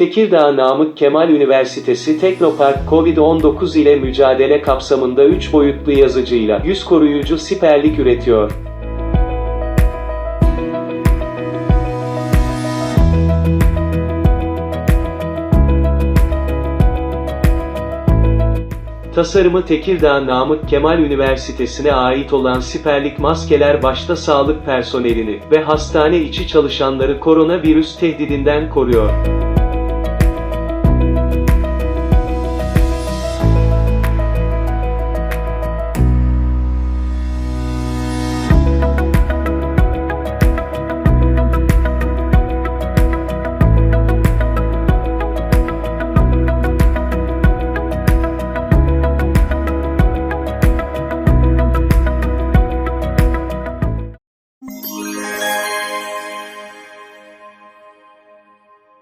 Tekirdağ Namık Kemal Üniversitesi Teknopark COVID-19 ile mücadele kapsamında 3 boyutlu yazıcıyla yüz koruyucu siperlik üretiyor. Tasarımı Tekirdağ Namık Kemal Üniversitesi'ne ait olan siperlik maskeler başta sağlık personelini ve hastane içi çalışanları koronavirüs tehdidinden koruyor.